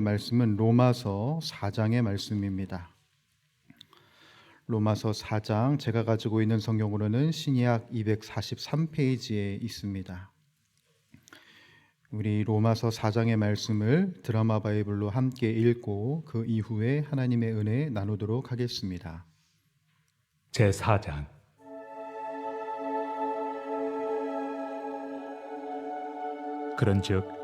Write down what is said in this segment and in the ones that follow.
말씀은 로마서 4장의 말씀입니다. 로마서 4장 제가 가지고 있는 성경으로는 신약 243페이지에 있습니다. 우리 로마서 4장의 말씀을 드라마 바이블로 함께 읽고 그 이후에 하나님의 은혜 나누도록 하겠습니다. 제 4장 그런즉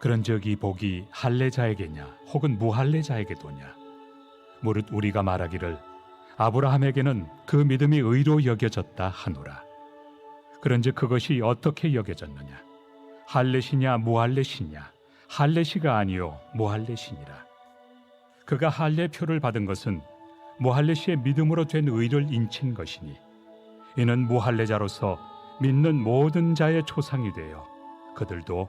그런즉 이 복이 할례자에게냐 혹은 무할례자에게도냐? 무릇 우리가 말하기를 아브라함에게는 그 믿음이 의로 여겨졌다 하노라. 그런즉 그것이 어떻게 여겨졌느냐? 할례시냐 무할례시냐? 할례시가 아니요 무할례시니라. 그가 할례표를 받은 것은 무할례시의 믿음으로 된 의를 인친 것이니 이는 무할례자로서 믿는 모든 자의 초상이 되어 그들도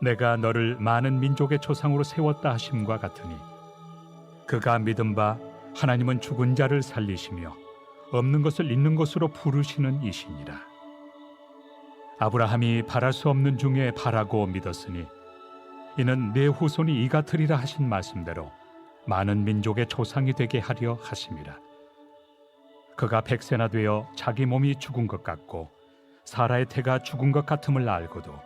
내가 너를 많은 민족의 조상으로 세웠다 하심과 같으니 그가 믿은 바 하나님은 죽은 자를 살리시며 없는 것을 있는 것으로 부르시는 이시니라. 아브라함이 바랄 수 없는 중에 바라고 믿었으니 이는 내 후손이 이 같으리라 하신 말씀대로 많은 민족의 조상이 되게 하려 하심이라. 그가 백세나 되어 자기 몸이 죽은 것 같고 사라의 태가 죽은 것 같음을 알고도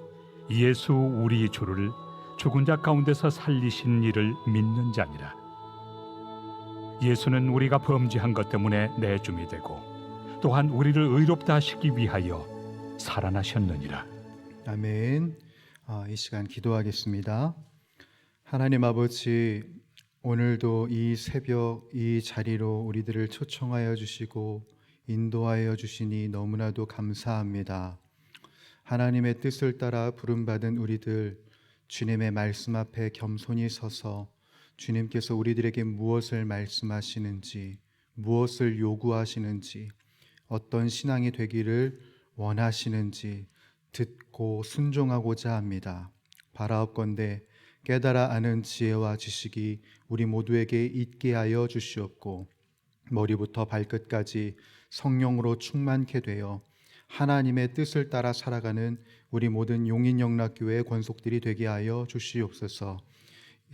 예수 우리 주를 죽은 자 가운데서 살리신 이를 믿는 자니라. 예수는 우리가 범죄한 것 때문에 내줌이 되고 또한 우리를 의롭다 하시기 위하여 살아나셨느니라. 아멘. 아, 이 시간 기도하겠습니다. 하나님 아버지, 오늘도 이 새벽 이 자리로 우리들을 초청하여 주시고 인도하여 주시니 너무나도 감사합니다. 하나님의 뜻을 따라 부름받은 우리들 주님의 말씀 앞에 겸손히 서서 주님께서 우리들에게 무엇을 말씀하시는지 무엇을 요구하시는지 어떤 신앙이 되기를 원하시는지 듣고 순종하고자 합니다. 바라옵건대 깨달아 아는 지혜와 지식이 우리 모두에게 있게 하여 주시옵고 머리부터 발끝까지 성령으로 충만케 되어 하나님의 뜻을 따라 살아가는 우리 모든 용인 영락교회 권속들이 되게 하여 주시옵소서.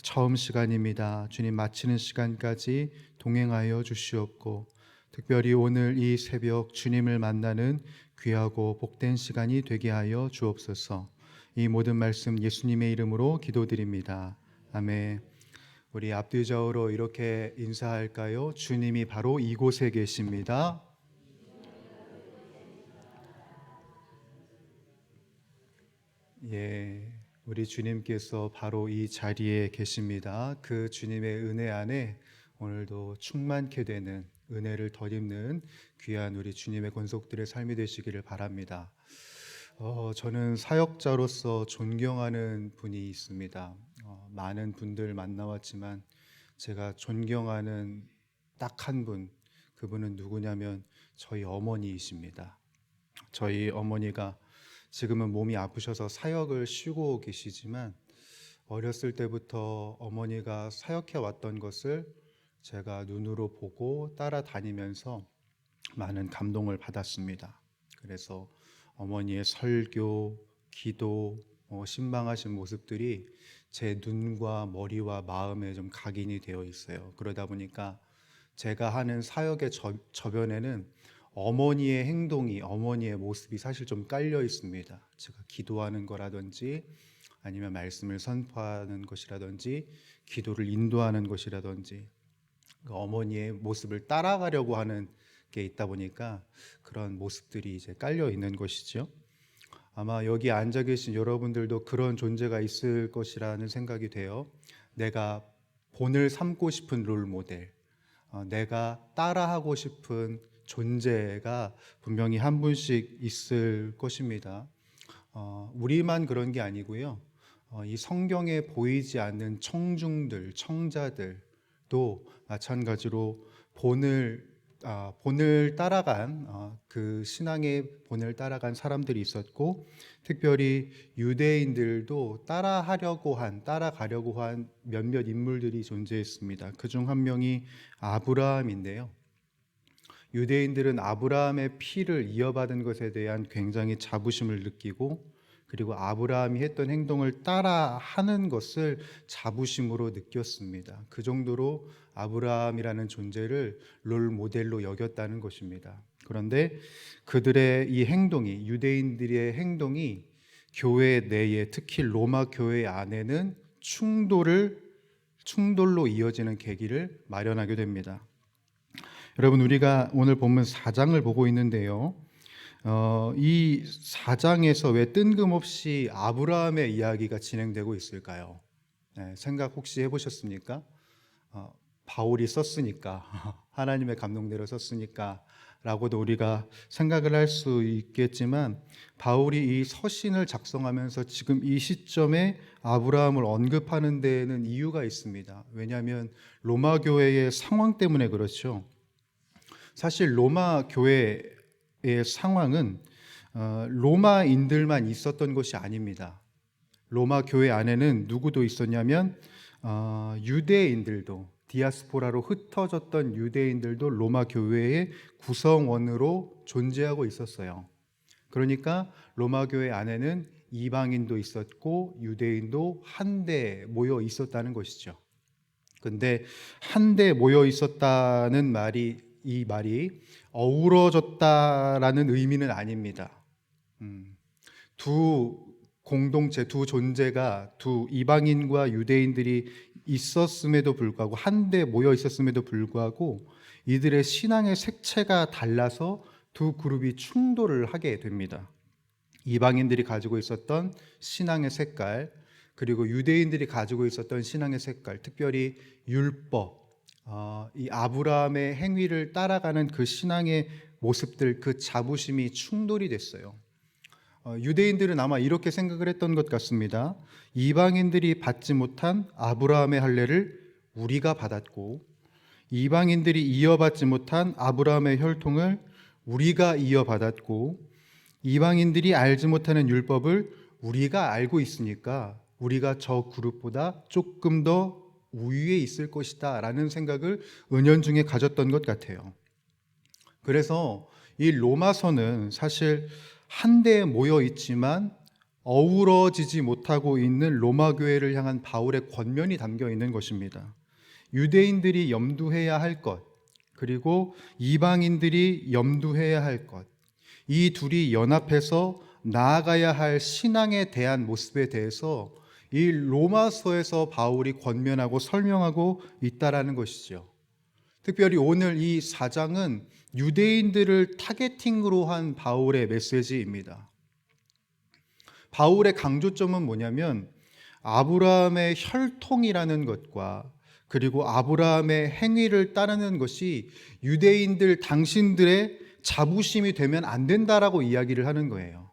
처음 시간입니다. 주님 마치는 시간까지 동행하여 주시옵고 특별히 오늘 이 새벽 주님을 만나는 귀하고 복된 시간이 되게 하여 주옵소서. 이 모든 말씀 예수님의 이름으로 기도드립니다. 아멘. 우리 앞뒤 좌우로 이렇게 인사할까요? 주님이 바로 이곳에 계십니다. 예, 우리 주님께서 바로 이 자리에 계십니다. 그 주님의 은혜 안에 오늘도 충만케 되는 은혜를 덧입는 귀한 우리 주님의 권속들의 삶이 되시기를 바랍니다. 어, 저는 사역자로서 존경하는 분이 있습니다. 어, 많은 분들 만나왔지만 제가 존경하는 딱 한 분, 그분은 누구냐면 저희 어머니이십니다. 저희 어머니가 지금은 몸이 아프셔서 사역을 쉬고 계시지만 어렸을 때부터 어머니가 사역해 왔던 것을 제가 눈으로 보고 따라다니면서 많은 감동을 받았습니다. 그래서 어머니의 설교, 기도, 어, 신방하신 모습들이 제 눈과 머리와 마음에 좀 각인이 되어 있어요. 그러다 보니까 제가 하는 사역의 저, 저변에는 어머니의 행동이 어머니의 모습이 사실 좀 깔려 있습니다. 제가 기도하는 거라든지 아니면 말씀을 선포하는 것이라든지 기도를 인도하는 것이라든지 그 어머니의 모습을 따라가려고 하는 게 있다 보니까 그런 모습들이 이제 깔려 있는 것이죠. 아마 여기 앉아 계신 여러분들도 그런 존재가 있을 것이라는 생각이 돼요. 내가 본을 삼고 싶은 롤 모델, 어, 내가 따라하고 싶은 존재가 분명히 한 분씩 있을 것입니다. 어, 우리만 그런 게 아니고요. 어, 이 성경에 보이지 않는 청중들, 청자들도 마찬가지로 본을 아, 본을 따라간 어, 그 신앙의 본을 따라간 사람들이 있었고 특별히 유대인들도 따라하려고 한 따라가려고 한 몇몇 인물들이 존재했습니다. 그 중 한 명이 아브라함인데요. 유대인들은 아브라함의 피를 이어받은 것에 대한 굉장히 자부심을 느끼고 그리고 아브라함이 했던 행동을 따라 하는 것을 자부심으로 느꼈습니다. 그 정도로 아브라함이라는 존재를 롤 모델로 여겼다는 것입니다. 그런데 그들의 이 행동이 유대인들의 행동이 교회 내에 특히 로마 교회 안에는 충돌을 충돌로 이어지는 계기를 마련하게 됩니다. 여러분 우리가 오늘 본문 4장을 보고 있는데요. 어, 이 4장에서 왜 뜬금없이 아브라함의 이야기가 진행되고 있을까요? 네, 생각 혹시 해보셨습니까? 어, 바울이 썼으니까 하나님의 감동대로 썼으니까 라고도 우리가 생각을 할 수 있겠지만 바울이 이 서신을 작성하면서 지금 이 시점에 아브라함을 언급하는 데에는 이유가 있습니다. 왜냐하면 로마 교회의 상황 때문에 그렇죠. 사실 로마 교회의 상황은 어, 로마인들만 있었던 것이 아닙니다. 로마 교회 안에는 누구도 있었냐면 어, 유대인들도 디아스포라로 흩어졌던 유대인들도 로마 교회의 구성원으로 존재하고 있었어요. 그러니까 로마 교회 안에는 이방인도 있었고 유대인도 한데 모여 있었다는 것이죠. 근데 한데 모여 있었다는 말이 이 말이 어우러졌다라는 의미는 아닙니다. 음, 두 공동체, 두 존재가 두 이방인과 유대인들이 있었음에도 불구하고 한데 모여 있었음에도 불구하고 이들의 신앙의 색채가 달라서 두 그룹이 충돌을 하게 됩니다. 이방인들이 가지고 있었던 신앙의 색깔, 그리고 유대인들이 가지고 있었던 신앙의 색깔, 특별히 율법, 어, 이 아브라함의 행위를 따라가는 그 신앙의 모습들, 그 자부심이 충돌이 됐어요. 어, 유대인들은 아마 이렇게 생각을 했던 것 같습니다. 이방인들이 받지 못한 아브라함의 할례를 우리가 받았고, 이방인들이 이어받지 못한 아브라함의 혈통을 우리가 이어받았고, 이방인들이 알지 못하는 율법을 우리가 알고 있으니까 우리가 저 그룹보다 조금 더 우위에 있을 것이다 라는 생각을 은연중에 가졌던 것 같아요. 그래서 이 로마서는 사실 한데 모여 있지만 어우러지지 못하고 있는 로마 교회를 향한 바울의 권면이 담겨 있는 것입니다. 유대인들이 염두해야 할 것, 그리고 이방인들이 염두해야 할 것, 이 둘이 연합해서 나아가야 할 신앙에 대한 모습에 대해서 이 로마서에서 바울이 권면하고 설명하고 있다라는 것이죠. 특별히 오늘 이 사장은 유대인들을 타겟팅으로 한 바울의 메시지입니다. 바울의 강조점은 뭐냐면 아브라함의 혈통이라는 것과 그리고 아브라함의 행위를 따르는 것이 유대인들 당신들의 자부심이 되면 안 된다라고 이야기를 하는 거예요.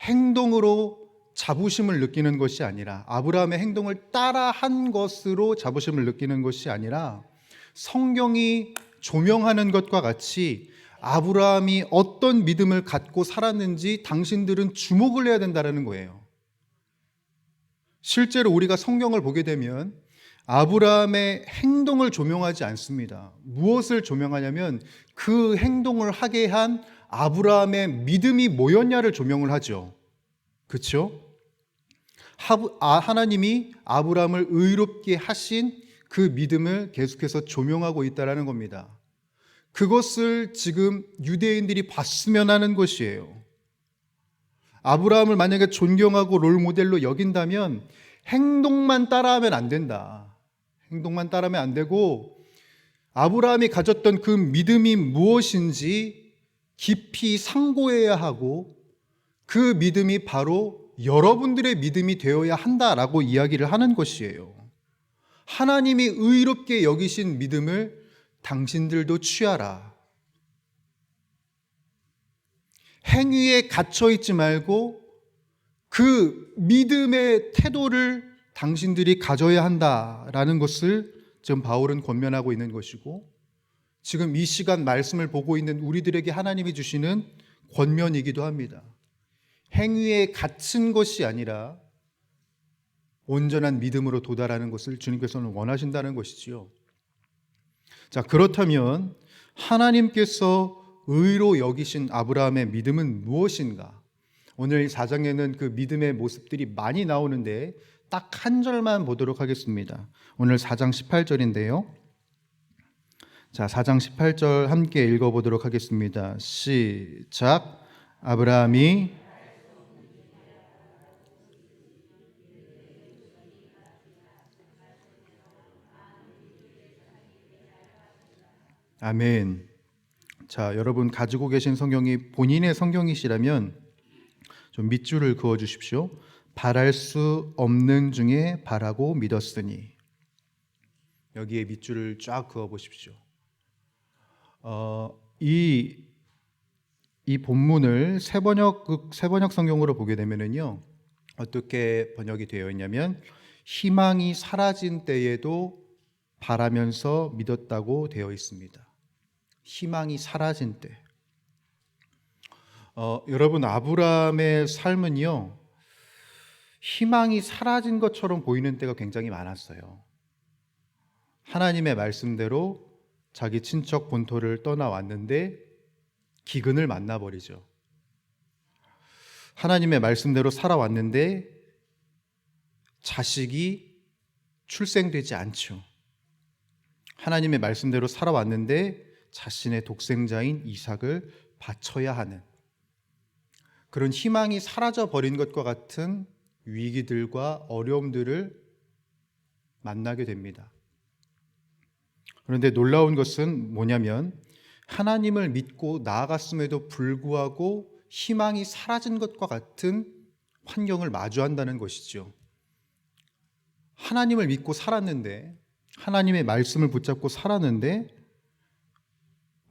행동으로 자부심을 느끼는 것이 아니라 아브라함의 행동을 따라 한 것으로 자부심을 느끼는 것이 아니라 성경이 조명하는 것과 같이 아브라함이 어떤 믿음을 갖고 살았는지 당신들은 주목을 해야 된다는 거예요. 실제로 우리가 성경을 보게 되면 아브라함의 행동을 조명하지 않습니다. 무엇을 조명하냐면 그 행동을 하게 한 아브라함의 믿음이 뭐였냐를 조명을 하죠. 그렇죠? 하나님이 아브라함을 의롭게 하신 그 믿음을 계속해서 조명하고 있다라는 겁니다. 그것을 지금 유대인들이 봤으면 하는 것이에요. 아브라함을 만약에 존경하고 롤 모델로 여긴다면 행동만 따라하면 안 된다. 행동만 따라하면 안 되고 아브라함이 가졌던 그 믿음이 무엇인지 깊이 상고해야 하고 그 믿음이 바로 여러분들의 믿음이 되어야 한다라고 이야기를 하는 것이에요. 하나님이 의롭게 여기신 믿음을 당신들도 취하라. 행위에 갇혀 있지 말고 그 믿음의 태도를 당신들이 가져야 한다라는 것을 지금 바울은 권면하고 있는 것이고 지금 이 시간 말씀을 보고 있는 우리들에게 하나님이 주시는 권면이기도 합니다. 행위에 갇힌 것이 아니라 온전한 믿음으로 도달하는 것을 주님께서는 원하신다는 것이지요. 자, 그렇다면 하나님께서 의로 여기신 아브라함의 믿음은 무엇인가? 오늘 4장에는 그 믿음의 모습들이 많이 나오는데 딱 한 절만 보도록 하겠습니다. 오늘 4장 18절인데요. 자, 4장 18절 함께 읽어 보도록 하겠습니다. 시작. 아브라함이 아멘. 자, 여러분 가지고 계신 성경이 본인의 성경이시라면 좀 밑줄을 그어 주십시오. 바랄 수 없는 중에 바라고 믿었으니 여기에 밑줄을 쫙 그어 보십시오. 어, 이, 이 본문을 세번역 세번역 성경으로 보게 되면은요 어떻게 번역이 되어 있냐면 희망이 사라진 때에도 바라면서 믿었다고 되어 있습니다. 희망이 사라진 때. 어, 여러분 아브라함의 삶은요 희망이 사라진 것처럼 보이는 때가 굉장히 많았어요. 하나님의 말씀대로 자기 친척 본토를 떠나왔는데 기근을 만나버리죠. 하나님의 말씀대로 살아왔는데 자식이 출생되지 않죠. 하나님의 말씀대로 살아왔는데 자신의 독생자인 이삭을 바쳐야 하는 그런 희망이 사라져 버린 것과 같은 위기들과 어려움들을 만나게 됩니다. 그런데 놀라운 것은 뭐냐면 하나님을 믿고 나아갔음에도 불구하고 희망이 사라진 것과 같은 환경을 마주한다는 것이죠. 하나님을 믿고 살았는데 하나님의 말씀을 붙잡고 살았는데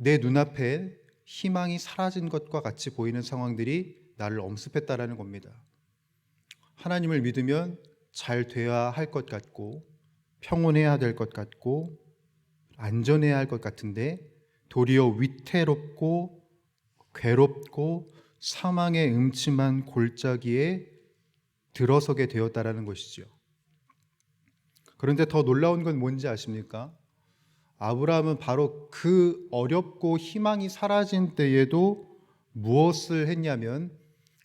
내 눈앞에 희망이 사라진 것과 같이 보이는 상황들이 나를 엄습했다라는 겁니다. 하나님을 믿으면 잘 돼야 할 것 같고 평온해야 될 것 같고 안전해야 할 것 같은데 도리어 위태롭고 괴롭고 사망의 음침한 골짜기에 들어서게 되었다라는 것이죠. 그런데 더 놀라운 건 뭔지 아십니까? 아브라함은 바로 그 어렵고 희망이 사라진 때에도 무엇을 했냐면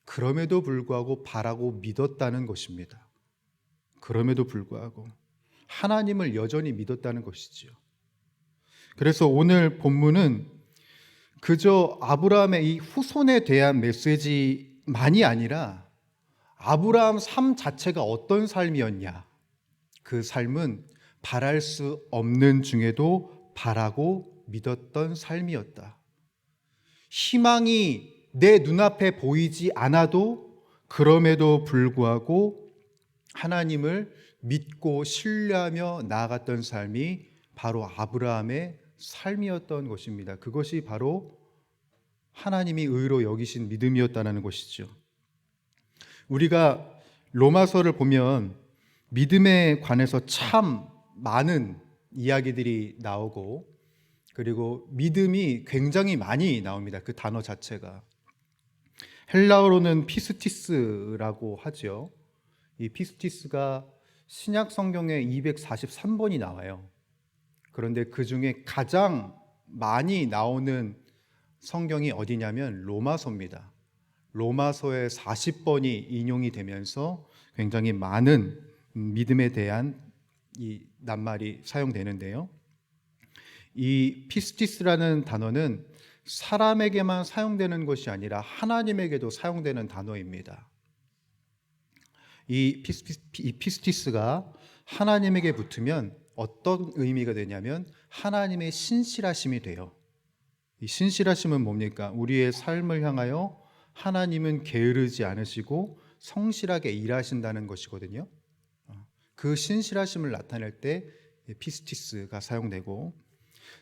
그럼에도 불구하고 바라고 믿었다는 것입니다. 그럼에도 불구하고 하나님을 여전히 믿었다는 것이지요. 그래서 오늘 본문은 그저 아브라함의 이 후손에 대한 메시지만이 아니라 아브라함 삶 자체가 어떤 삶이었냐. 그 삶은 바랄 수 없는 중에도 바라고 믿었던 삶이었다. 희망이 내 눈앞에 보이지 않아도 그럼에도 불구하고 하나님을 믿고 신뢰하며 나아갔던 삶이 바로 아브라함의 삶이었던 것입니다. 그것이 바로 하나님이 의로 여기신 믿음이었다는 것이죠. 우리가 로마서를 보면 믿음에 관해서 참 많은 이야기들이 나오고 그리고 믿음이 굉장히 많이 나옵니다. 그 단어 자체가 헬라어로는 피스티스라고 하죠. 이 피스티스가 신약 성경에 243번이 나와요. 그런데 그 중에 가장 많이 나오는 성경이 어디냐면 로마서입니다. 로마서에 40번이 인용이 되면서 굉장히 많은 믿음에 대한 이 낱말이 사용되는데요. 이 피스티스라는 단어는 사람에게만 사용되는 것이 아니라 하나님에게도 사용되는 단어입니다. 이, 피스티, 이 피스 티스가 하나님에게 붙으면 어떤 의미가 되냐면 하나님의 신실하심이 돼요. 이 신실하심은 뭡니까? 우리의 삶을 향하여 하나님은 게으르지 않으시고 성실하게 일하신다는 것이거든요. 그 신실하심을 나타낼 때 피스티스가 사용되고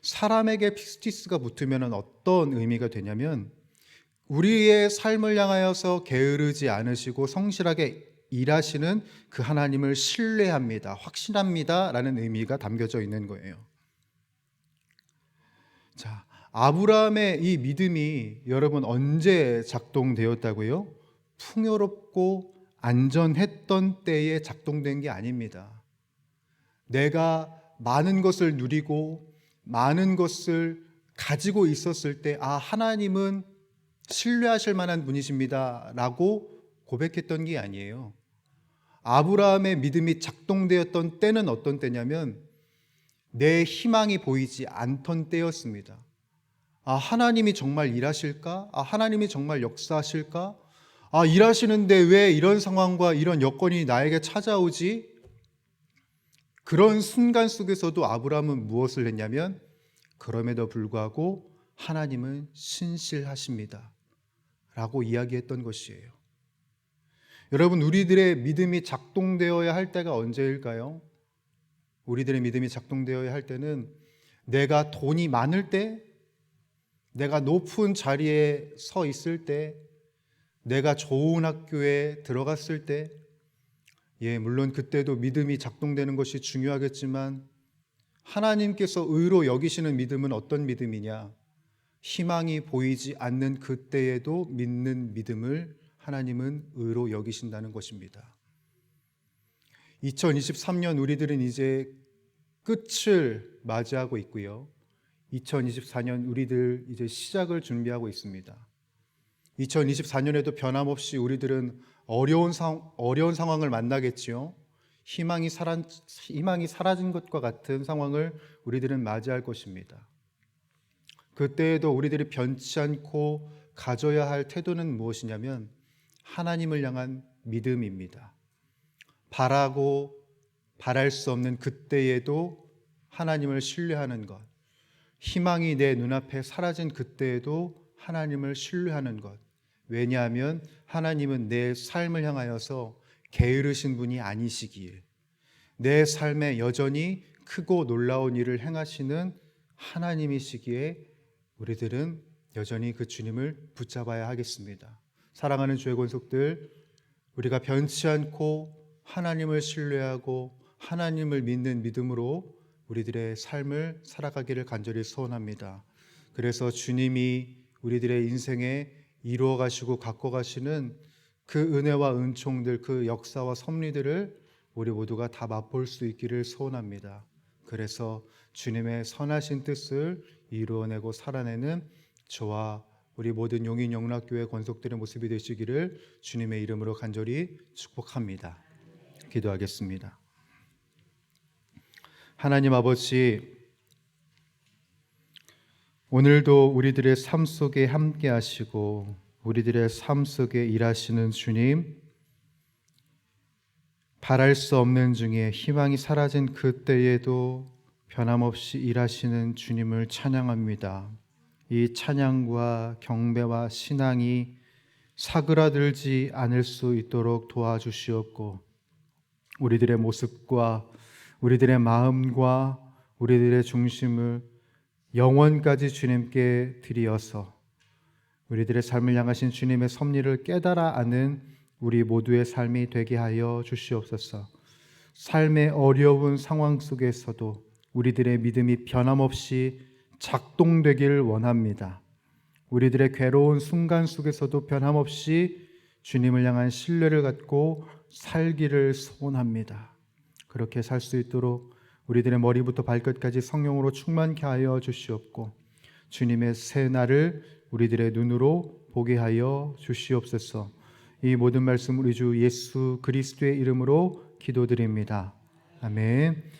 사람에게 피스티스가 붙으면 어떤 의미가 되냐면 우리의 삶을 향하여서 게으르지 않으시고 성실하게 일하시는 그 하나님을 신뢰합니다. 확신합니다. 라는 의미가 담겨져 있는 거예요. 자, 아브라함의 이 믿음이 여러분 언제 작동되었다고요? 풍요롭고 안전했던 때에 작동된 게 아닙니다. 내가 많은 것을 누리고 많은 것을 가지고 있었을 때, 아, 하나님은 신뢰하실 만한 분이십니다. 라고 고백했던 게 아니에요. 아브라함의 믿음이 작동되었던 때는 어떤 때냐면 내 희망이 보이지 않던 때였습니다. 아, 하나님이 정말 일하실까? 아, 하나님이 정말 역사하실까? 아, 일하시는데 왜 이런 상황과 이런 여건이 나에게 찾아오지? 그런 순간 속에서도 아브라함은 무엇을 했냐면 그럼에도 불구하고 하나님은 신실하십니다. 라고 이야기했던 것이에요. 여러분, 우리들의 믿음이 작동되어야 할 때가 언제일까요? 우리들의 믿음이 작동되어야 할 때는 내가 돈이 많을 때, 내가 높은 자리에 서 있을 때, 내가 좋은 학교에 들어갔을 때, 예, 물론 그때도 믿음이 작동되는 것이 중요하겠지만, 하나님께서 의로 여기시는 믿음은 어떤 믿음이냐? 희망이 보이지 않는 그때에도 믿는 믿음을 하나님은 의로 여기신다는 것입니다. 2023년 우리들은 이제 끝을 맞이하고 있고요. 2024년 우리들 이제 시작을 준비하고 있습니다. 2024년에도 변함없이 우리들은 어려운 상, 어려운 상황을 만나겠지요. 희망이 사라, 희망이 사라진 것과 같은 상황을 우리들은 맞이할 것입니다. 그때에도 우리들이 변치 않고 가져야 할 태도는 무엇이냐면 하나님을 향한 믿음입니다. 바라고 바랄 수 없는 그때에도 하나님을 신뢰하는 것. 희망이 내 눈앞에 사라진 그때에도 하나님을 신뢰하는 것. 왜냐하면 하나님은 내 삶을 향하여서 게으르신 분이 아니시기에 내 삶에 여전히 크고 놀라운 일을 행하시는 하나님이시기에 우리들은 여전히 그 주님을 붙잡아야 하겠습니다. 사랑하는 주의 권속들, 우리가 변치 않고 하나님을 신뢰하고 하나님을 믿는 믿음으로 우리들의 삶을 살아가기를 간절히 소원합니다. 그래서 주님이 우리들의 인생에 이루어 가시고 갖고 가시는 그 은혜와 은총들, 그 역사와 섭리들을 우리 모두가 다 맛볼 수 있기를 소원합니다. 그래서 주님의 선하신 뜻을 이루어내고 살아내는 저와 우리 모든 용인 영락교회 권속들의 모습이 되시기를 주님의 이름으로 간절히 축복합니다. 기도하겠습니다. 하나님 아버지, 오늘도 우리들의 삶 속에 함께 하시고 우리들의 삶 속에 일하시는 주님 바랄 수 없는 중에 희망이 사라진 그때에도 변함없이 일하시는 주님을 찬양합니다. 이 찬양과 경배와 신앙이 사그라들지 않을 수 있도록 도와주시옵고 우리들의 모습과 우리들의 마음과 우리들의 중심을 영원까지 주님께 드리어서 우리들의 삶을 향하신 주님의 섭리를 깨달아 아는 우리 모두의 삶이 되게 하여 주시옵소서. 삶의 어려운 상황 속에서도 우리들의 믿음이 변함없이 작동되길 원합니다. 우리들의 괴로운 순간 속에서도 변함없이 주님을 향한 신뢰를 갖고 살기를 소원합니다. 그렇게 살 수 있도록 우리들의 머리부터 발끝까지 성령으로 충만케 하여 주시옵고 주님의 새 날을 우리들의 눈으로 보게 하여 주시옵소서. 이 모든 말씀 우리 주 예수 그리스도의 이름으로 기도드립니다. 아멘.